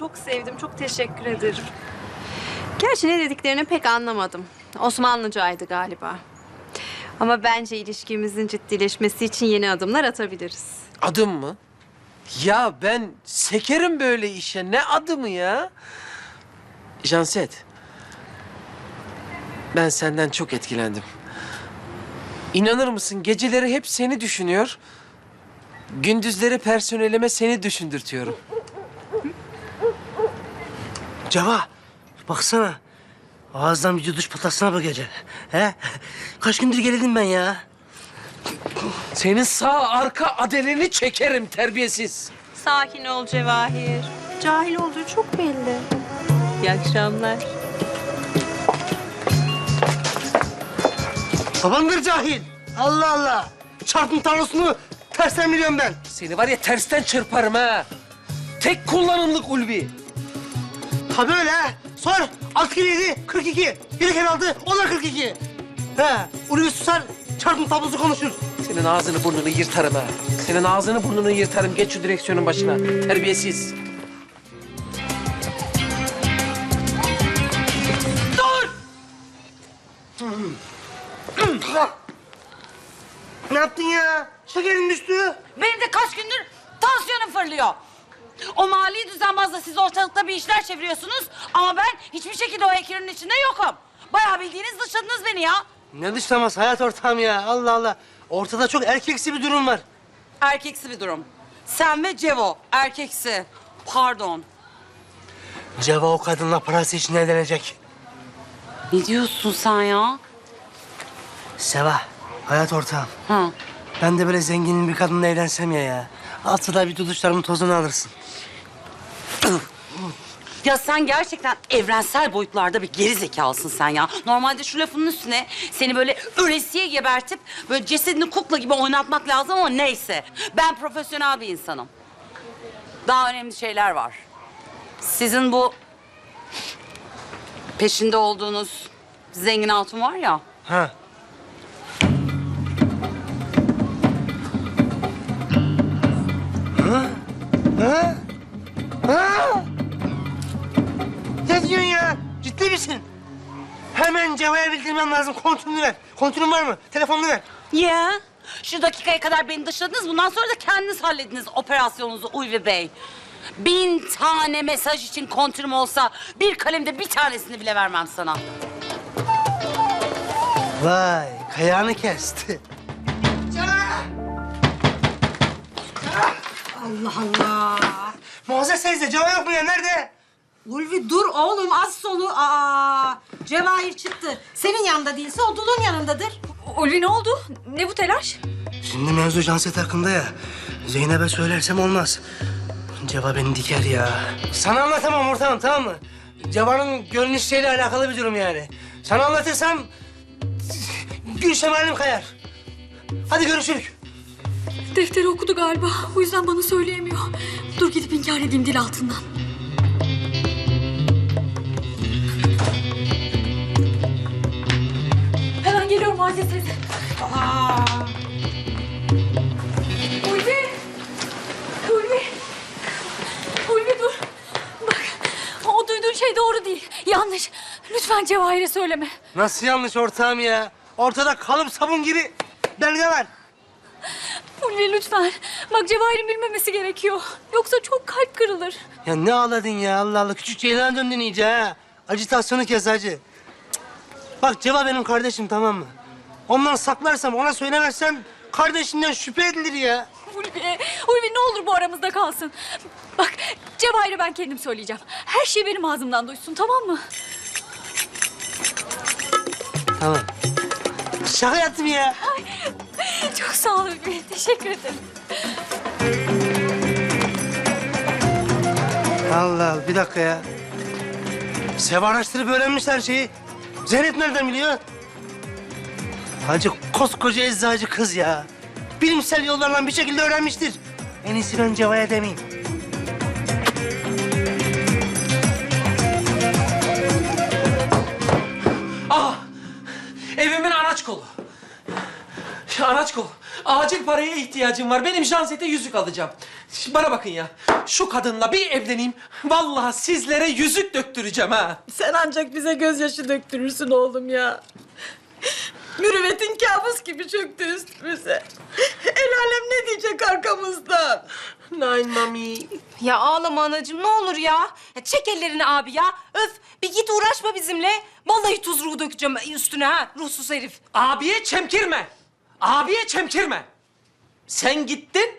çok sevdim. Çok teşekkür ederim. Gerçi ne dediklerini pek anlamadım. Osmanlıcaydı galiba. Ama bence ilişkimizin ciddileşmesi için yeni adımlar atabiliriz. Adım mı? Ya ben sekerim böyle işe. Ne adımı ya? Janset. Ben senden çok etkilendim. İnanır mısın geceleri hep seni düşünüyor. Gündüzleri personelime seni düşündürtüyorum. Ceva, baksana. Ağızdan bir yuduş patasına bu gece. He? Kaç gündür gerildim ben ya. Senin sağ arka adeleni çekerim terbiyesiz. Sakin ol Cevahir. Cahil olduğu çok belli. İyi akşamlar. Babandır cahil. Allah Allah. Çarpım tarlasını tersten biliyorum ben. Seni var ya tersten çırparım ha. Tek kullanımlık ulvi. Ha böyle ha. Sor. Alt kere yedi, 42. Yedi kere altı, o da 42. He. Ulvi susar, çarpım tablosu konuşur. Senin ağzını burnunu yırtarım ha. Senin ağzını burnunu yırtarım. Geç şu direksiyonun başına. Terbiyesiz. Ne yaptın ya? Şekerin düştü. Benim de kaç gündür tansiyonum fırlıyor. O mali düzenbazla siz ortalıkta bir işler çeviriyorsunuz ama ben hiçbir şekilde o ekranın içinde yokum. Bayağı bildiğiniz dışladınız beni ya. Ne dışlaması hayat ortağım ya. Allah Allah. Ortada çok erkeksi bir durum var. Erkeksi bir durum. Sen ve Cevo erkeksi. Pardon. Ceva o kadınla parası için evlenecek. Ne diyorsun sen ya? Seva, hayat ortağım. Ha. Ben de böyle zenginin bir kadınla evlensem ya ya. Altıda bir tutuşlarımın tozunu alırsın. Ya sen gerçekten evrensel boyutlarda bir geri zekalısın sen ya. Normalde şu lafının üstüne seni böyle ölesiye gebertip böyle cesedini kukla gibi oynatmak lazım ama neyse. Ben profesyonel bir insanım. Daha önemli şeyler var. Sizin bu peşinde olduğunuz zengin hatun var ya. Ha. Ha? Ha? Ne diyorsun ya? Ciddi misin? Hemen Ceva'ya bildirmem lazım. Kontürünü ver. Kontürün var mı? Telefonunu ver. Ya. Şu dakikaya kadar beni dışladınız. Bundan sonra da kendiniz hallediniz operasyonunuzu Ulvi Bey. Bin tane mesaj için kontürüm olsa bir kalemde bir tanesini bile vermem sana. Vay, kayağını kesti. Allah Allah. Muazzez teyze, Ceva yok mu ya? Nerede? Ulvi dur oğlum az solu. Aa, Cevahir çıktı. Senin yanında değilse o Dul'un yanındadır. Ulvi ne oldu? Ne bu telaş? Şimdi mevzu Canset hakkında ya. Zeynep'e söylersem olmaz. Ceva beni diker ya. Sana anlatamam ortağım tamam mı? Ceva'nın görünüşüyle alakalı bir durum yani. Sana anlatırsam gün şemalim kayar. Hadi görüşürük. Defteri okudu galiba. O yüzden bana söyleyemiyor. Dur gidip inkar edeyim dil altından. Hemen geliyorum Aziz teyze. Ulvi! Ulvi! Ulvi dur. Bak o duyduğun şey doğru değil. Yanlış. Lütfen Cevahir'e söyleme. Nasıl yanlış ortağım ya? Ortada kalıp sabun gibi belge var. Ulvi lütfen. Bak Cevahir'in bilmemesi gerekiyor. Yoksa çok kalp kırılır. Ya ne ağladın ya Allah Allah. Küçük ceylan döndün iyice ha. Acitasyonu kes hacı. Cık. Bak Ceva benim kardeşim tamam mı? Ondan saklarsam, ona söylemezsem kardeşinden şüphe edilir ya. Ulvi, Ulvi ne olur bu aramızda kalsın. Bak Cevahir'e ben kendim söyleyeceğim. Her şey benim ağzımdan duysun tamam mı? Tamam. Şaka yaptım ya. Çok sağ ol Ulvi. Teşekkür ederim. Allah Allah bir dakika ya. Sev araştırıp öğrenmiş her şeyi. Zeynep nereden biliyor? Hacı koskoca eczacı kız ya. Bilimsel yollarla bir şekilde öğrenmiştir. En iyisi ben Ceva'ya demeyeyim. Evimin araç kolu. Araç kolu. Acil paraya ihtiyacım var. Benim Janset'e yüzük alacağım. Şimdi bana bakın ya. Şu kadınla bir evleneyim. Vallahi sizlere yüzük döktüreceğim ha. Sen ancak bize gözyaşı döktürürsün oğlum ya. Mürüvvetin kabus gibi çöktü üstümüze. El alem ne diyecek arkamızdan? Nine mami. Ya ağlama anacığım ne olur ya. ya. Çek ellerini abi ya. Öf bir git uğraşma bizimle. Vallahi tuz dökeceğim üstüne ha ruhsuz herif. Abiye çemkirme. Abiye çemkirme. Sen gittin,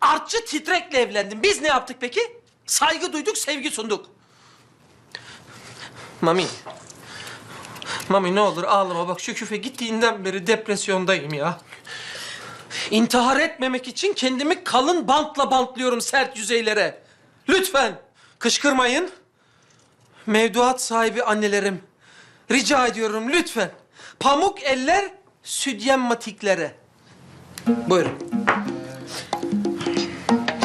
artçı titrekle evlendin. Biz ne yaptık peki? Saygı duyduk, sevgi sunduk. Mami. Mami ne olur ağlama. Bak şu küfe gittiğinden beri depresyondayım ya. İntihar etmemek için kendimi kalın bantla bantlıyorum sert yüzeylere. Lütfen kışkırmayın. Mevduat sahibi annelerim. Rica ediyorum lütfen. Pamuk eller südyen matiklere. Buyurun.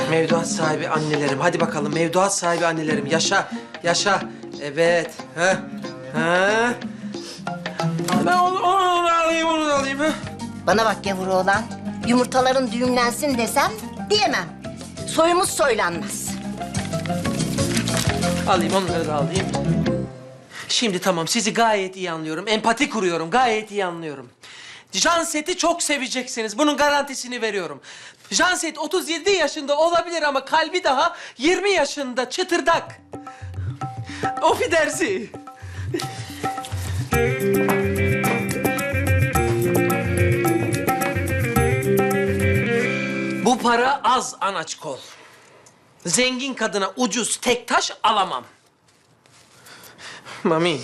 Mevduat sahibi annelerim. Hadi bakalım mevduat sahibi annelerim. Yaşa, yaşa. Evet. Ha. Ha. Ben onu, onu da alayım, onu da alayım. Ha. Bana bak gavur oğlan. Yumurtaların düğümlensin desem diyemem. Soyumuz soylanmaz. Alayım, onları da alayım. Şimdi tamam, sizi gayet iyi anlıyorum. Empati kuruyorum, gayet iyi anlıyorum. Janset'i çok seveceksiniz. Bunun garantisini veriyorum. Janset 37 yaşında olabilir ama kalbi daha 20 yaşında çıtırdak. Ofi dersi. Bu para az anaç kol. Zengin kadına ucuz tek taş alamam. Mami.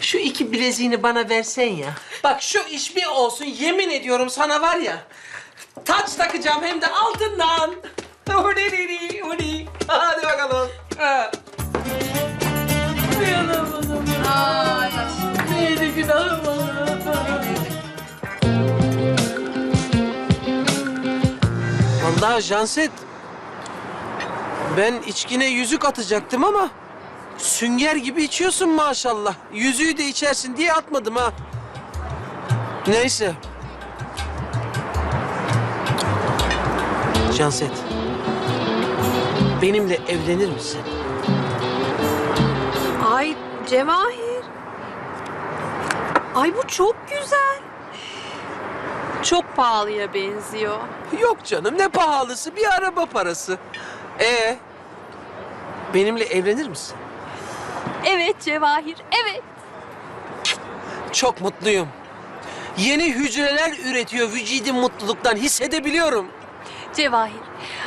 Şu iki bileziğini bana versen ya. Bak şu iş bir olsun yemin ediyorum sana var ya. Taç takacağım hem de altından. Hudiri, hudi. Hadi bakalım. Ha. Neydi günahım? Vallahi Janset. Ben içkine yüzük atacaktım ama... ...sünger gibi içiyorsun maşallah. Yüzüğü de içersin diye atmadım ha. Neyse. Janset. Benimle evlenir misin? Ay Cevahir. Ay bu çok güzel. Çok pahalıya benziyor. Yok canım ne pahalısı bir araba parası. Ee, benimle evlenir misin? Evet Cevahir, evet. Çok mutluyum. Yeni hücreler üretiyor vücudum mutluluktan hissedebiliyorum. Cevahir,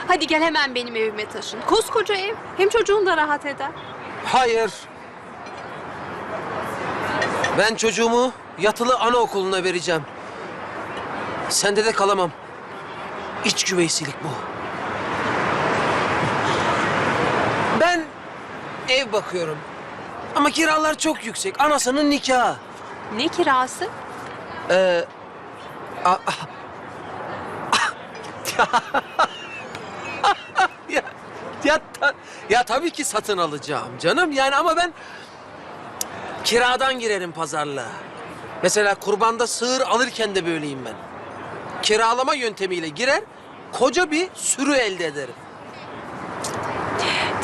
hadi gel hemen benim evime taşın. Koskoca ev, hem çocuğun da rahat eder. Hayır. Ben çocuğumu yatılı anaokuluna vereceğim. Sende de kalamam. İç güveysilik bu. Ben ev bakıyorum. Ama kiralar çok yüksek. Anasının nikahı. Ne kirası? Ee, a- ya, ya, ta- ya tabii ki satın alacağım canım yani ama ben kiradan girerim pazarlığa. Mesela kurbanda sığır alırken de böyleyim ben. Kiralama yöntemiyle girer, koca bir sürü elde ederim.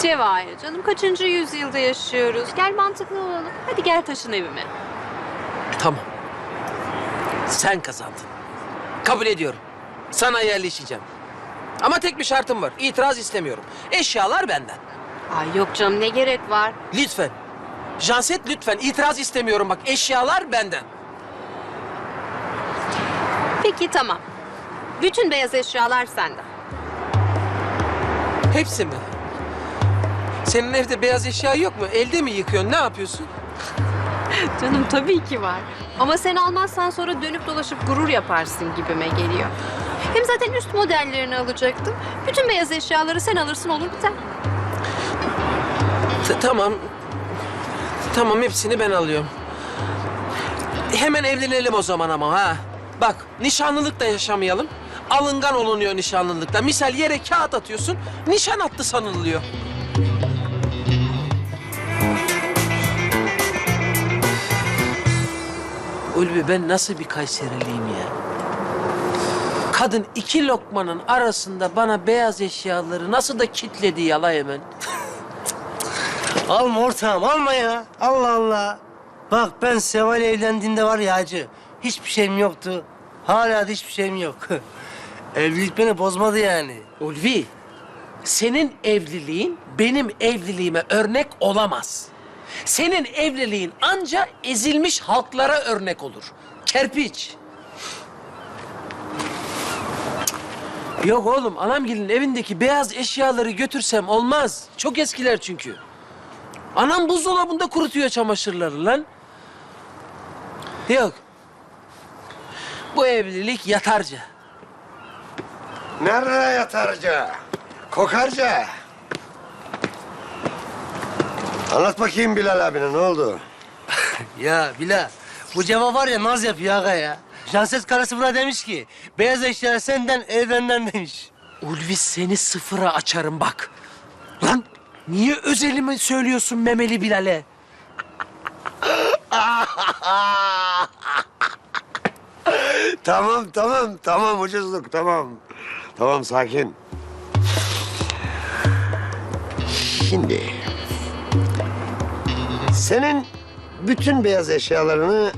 Cevahir canım, kaçıncı yüzyılda yaşıyoruz? Gel mantıklı olalım. Hadi gel taşın evime. Tamam. Sen kazandın. Kabul ediyorum. Sana yerleşeceğim. Ama tek bir şartım var. İtiraz istemiyorum. Eşyalar benden. Ay yok canım, ne gerek var? Lütfen. Janset lütfen. İtiraz istemiyorum bak. Eşyalar benden. Peki tamam. Bütün beyaz eşyalar sende. Hepsi mi? Senin evde beyaz eşya yok mu? Elde mi yıkıyorsun? Ne yapıyorsun? Canım tabii ki var. Ama sen almazsan sonra dönüp dolaşıp gurur yaparsın gibime geliyor. Hem zaten üst modellerini alacaktım. Bütün beyaz eşyaları sen alırsın olur biter. T- tamam. Tamam hepsini ben alıyorum. Hemen evlenelim o zaman ama ha. Bak nişanlılık da yaşamayalım. Alıngan olunuyor nişanlılıkta. Misal yere kağıt atıyorsun, nişan attı sanılıyor. Ulvi ben nasıl bir Kayseriliyim ya? Kadın iki lokmanın arasında bana beyaz eşyaları nasıl da kitledi yala hemen. Alma ortağım alma ya. Allah Allah. Bak ben Seval evlendiğinde var ya hacı. Hiçbir şeyim yoktu. Hala da hiçbir şeyim yok. Evlilik beni bozmadı yani. Ulvi, senin evliliğin benim evliliğime örnek olamaz. Senin evliliğin anca ezilmiş halklara örnek olur. Kerpiç. Yok oğlum, anamgilin evindeki beyaz eşyaları götürsem olmaz. Çok eskiler çünkü. Anam buzdolabında kurutuyor çamaşırları lan. Yok. Bu evlilik yatarca. Nerede yatarca? Kokarca. Anlat bakayım Bilal abine ne oldu? Ya Bila, bu cevap var ya naz yapıyor aga ya. Janset karısı buna demiş ki, beyaz eşya senden, ev benden demiş. Ulvi seni sıfıra açarım bak. Lan niye özelimi söylüyorsun memeli Bilal'e? tamam tamam tamam ucuzluk tamam. Tamam sakin. Şimdi senin bütün beyaz eşyalarını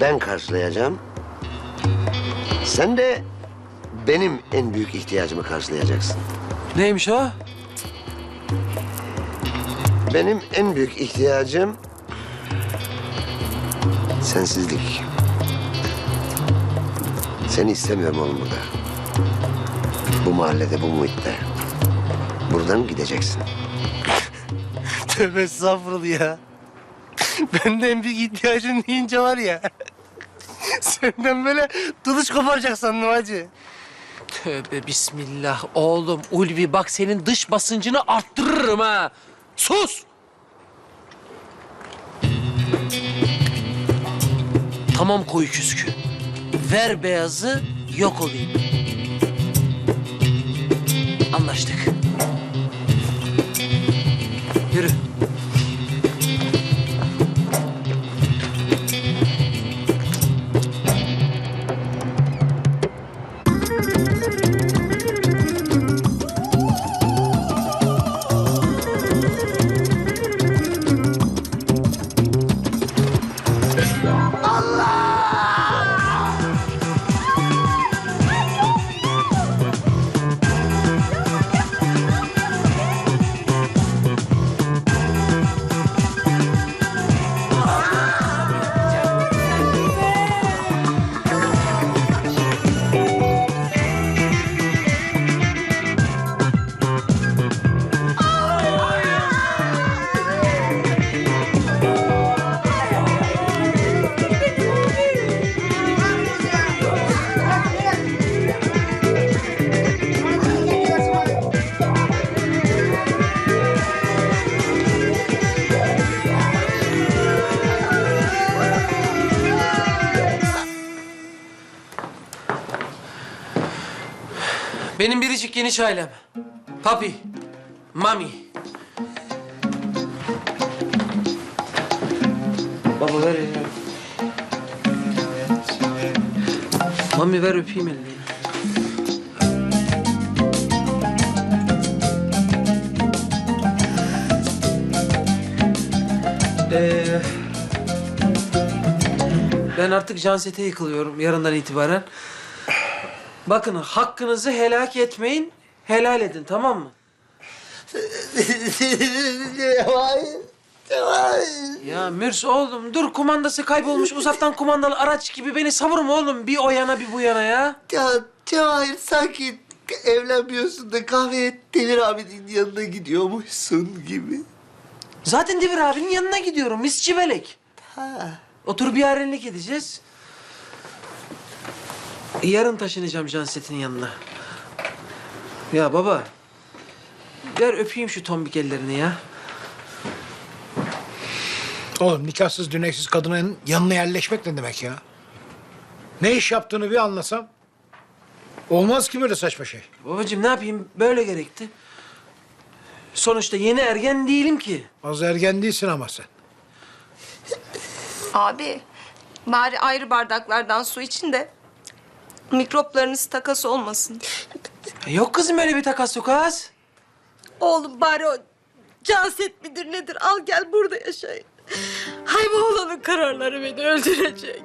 ben karşılayacağım. Sen de benim en büyük ihtiyacımı karşılayacaksın. Neymiş o? Benim en büyük ihtiyacım sensizlik. Seni istemiyorum oğlum burada. Bu mahallede, bu muhitte. Buradan gideceksin. Tövbe estağfurullah ya. Benden en büyük ihtiyacın deyince var ya. Senden böyle duluş koparacak sandım hacı. Tövbe bismillah oğlum Ulvi bak senin dış basıncını arttırırım ha. Sus! Tamam koyu küskü. Ver beyazı yok olayım. Geniş ailem. Papi, mami. Baba ver elini. Mami ver öpeyim elini. Ee, ben artık Janset'e yıkılıyorum yarından itibaren. Bakın hakkınızı helak etmeyin, helal edin tamam mı? Ya Mürs oğlum dur kumandası kaybolmuş uzaktan kumandalı araç gibi beni savurma oğlum bir o yana bir bu yana ya. Ya Cevahir sanki evlenmiyorsun da kahveye Demir abinin yanına gidiyormuşsun gibi. Zaten Devir abinin yanına gidiyorum mis civelek. Otur bir yarenlik edeceğiz. Yarın taşınacağım Janset'in yanına. Ya baba. Ver öpeyim şu tombik ellerini ya. Oğlum nikahsız düneksiz kadının yanına yerleşmek ne demek ya? Ne iş yaptığını bir anlasam. Olmaz ki böyle saçma şey. Babacığım ne yapayım böyle gerekti. Sonuçta yeni ergen değilim ki. Az ergen değilsin ama sen. Abi, bari ayrı bardaklardan su için de Mikroplarınız takas olmasın. Yok kızım öyle bir takas sukaz. Oğlum bari o canset midir nedir al gel burada yaşayın. Hay bu oğlanın kararları beni öldürecek.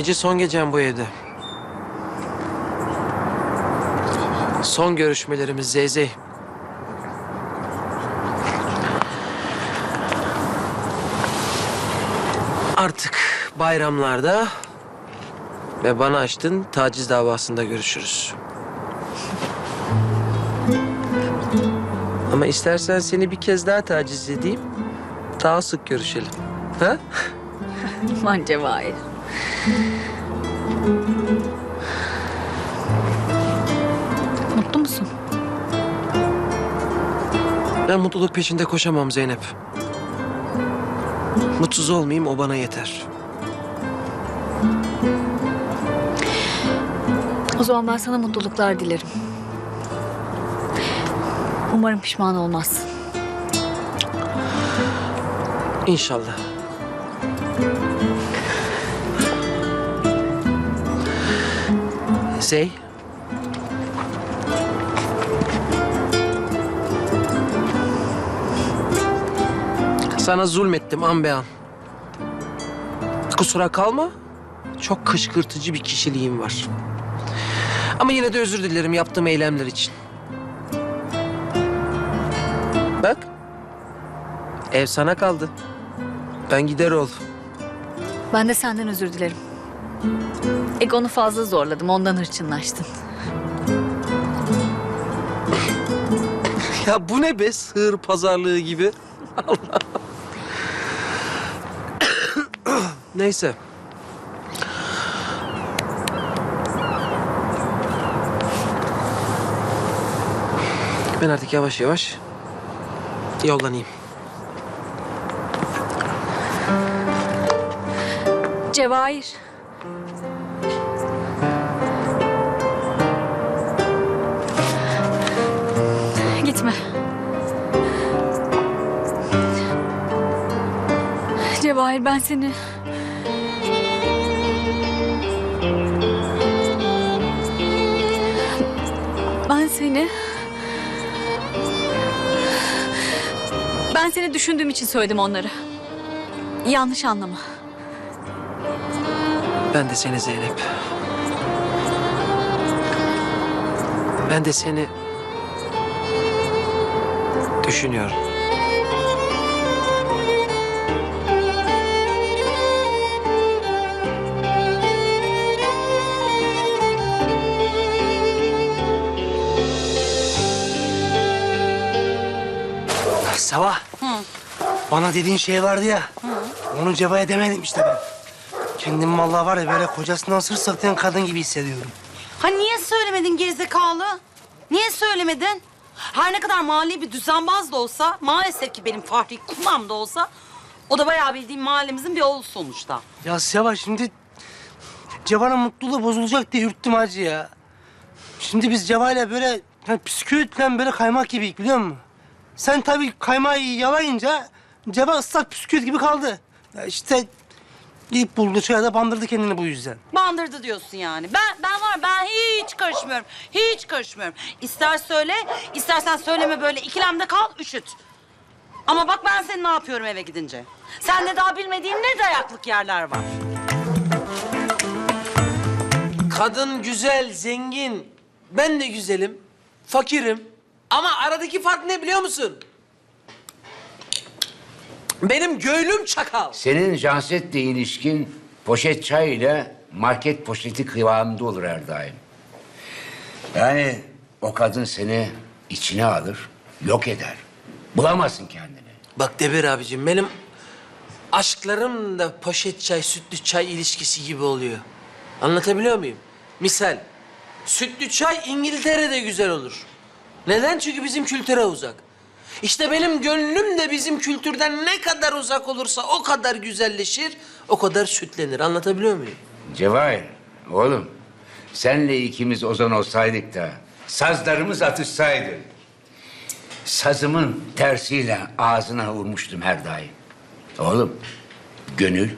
Gece son gecem bu evde. Son görüşmelerimiz Zeyzey. Artık bayramlarda ve bana açtın taciz davasında görüşürüz. Ama istersen seni bir kez daha taciz edeyim. Daha sık görüşelim. Ha? Aman Cevahir. Mutlu musun? Ben mutluluk peşinde koşamam Zeynep. Mutsuz olmayayım o bana yeter. O zaman ben sana mutluluklar dilerim. Umarım pişman olmazsın. İnşallah. Zey. Sana zulmettim an be an. Kusura kalma. Çok kışkırtıcı bir kişiliğim var. Ama yine de özür dilerim yaptığım eylemler için. Bak. Ev sana kaldı. Ben gider ol. Ben de senden özür dilerim. Egonu fazla zorladım, ondan hırçınlaştın. Ya bu ne be sığır pazarlığı gibi. Allah. Neyse. Ben artık yavaş yavaş yollanayım. Cevahir. Cevahir ben seni... Ben seni... Ben seni düşündüğüm için söyledim onları. Yanlış anlama. Ben de seni Zeynep. Ben de seni düşünüyorum. Sabah. Bana dediğin şey vardı ya. Onu Ceva'ya demedim işte ben. Kendim vallahi var ya böyle kocasından sır saklayan kadın gibi hissediyorum. Ha niye söylemedin gerizekalı? Niye söylemedin? Her ne kadar mali bir düzenbaz da olsa, maalesef ki benim Fahri kumam da olsa... ...o da bayağı bildiğim mahallemizin bir oğlu sonuçta. Ya Seva şimdi Ceva'nın mutluluğu bozulacak diye ürktüm hacı ya. Şimdi biz Ceva'yla böyle hani bisküvitle böyle kaymak gibiyik biliyor musun? Sen tabii kaymağı yalayınca Ceva ıslak bisküvit gibi kaldı. Ya işte ilk buldu çaya da bandırdı kendini bu yüzden. Bandırdı diyorsun yani. Ben ben var ben hiç karışmıyorum. Hiç karışmıyorum. İster söyle, istersen söyleme böyle ikilemde kal, üşüt. Ama bak ben senin ne yapıyorum eve gidince. Sen de daha bilmediğin ne dayaklık yerler var. Kadın güzel, zengin. Ben de güzelim, fakirim. Ama aradaki fark ne biliyor musun? Benim göğlüm çakal. Senin Janset'le ilişkin poşet çay ile market poşeti kıvamında olur her daim. Yani o kadın seni içine alır, yok eder. Bulamazsın kendini. Bak Debir abicim benim aşklarım da poşet çay, sütlü çay ilişkisi gibi oluyor. Anlatabiliyor muyum? Misal sütlü çay İngiltere'de güzel olur. Neden? Çünkü bizim kültüre uzak. İşte benim gönlüm de bizim kültürden ne kadar uzak olursa o kadar güzelleşir, o kadar sütlenir. Anlatabiliyor muyum? Cevahir, oğlum senle ikimiz ozan olsaydık da sazlarımız atışsaydı. Sazımın tersiyle ağzına vurmuştum her daim. Oğlum, gönül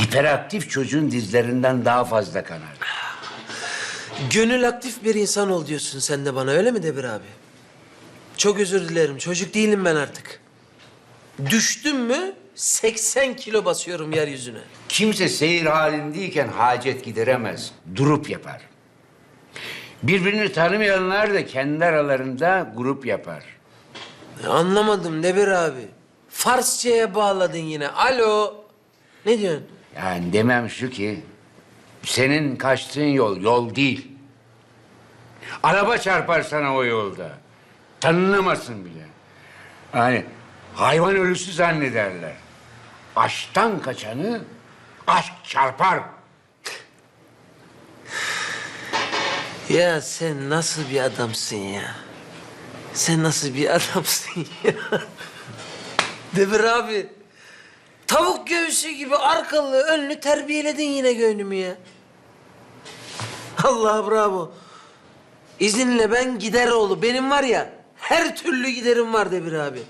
hiperaktif çocuğun dizlerinden daha fazla kanar. Gönül aktif bir insan ol diyorsun sen de bana öyle mi Debir abi? Çok özür dilerim. Çocuk değilim ben artık. Düştüm mü 80 kilo basıyorum yeryüzüne. Kimse seyir halindeyken hacet gideremez. Durup yapar. Birbirini tanımayanlar da kendi aralarında grup yapar. Ya Anlamadım Debir abi. Farsçaya bağladın yine. Alo. Ne diyorsun? Yani demem şu ki, senin kaçtığın yol yol değil. Araba çarpar sana o yolda. Tanınamasın bile. Yani hayvan ölüsü zannederler. Aşktan kaçanı aşk çarpar. Ya sen nasıl bir adamsın ya? Sen nasıl bir adamsın ya? Debir abi. Tavuk göğsü gibi arkalı önlü terbiyeledin yine gönlümü ya. Allah bravo. İzinle ben gider oğlu. Benim var ya her türlü giderim var Debir abi.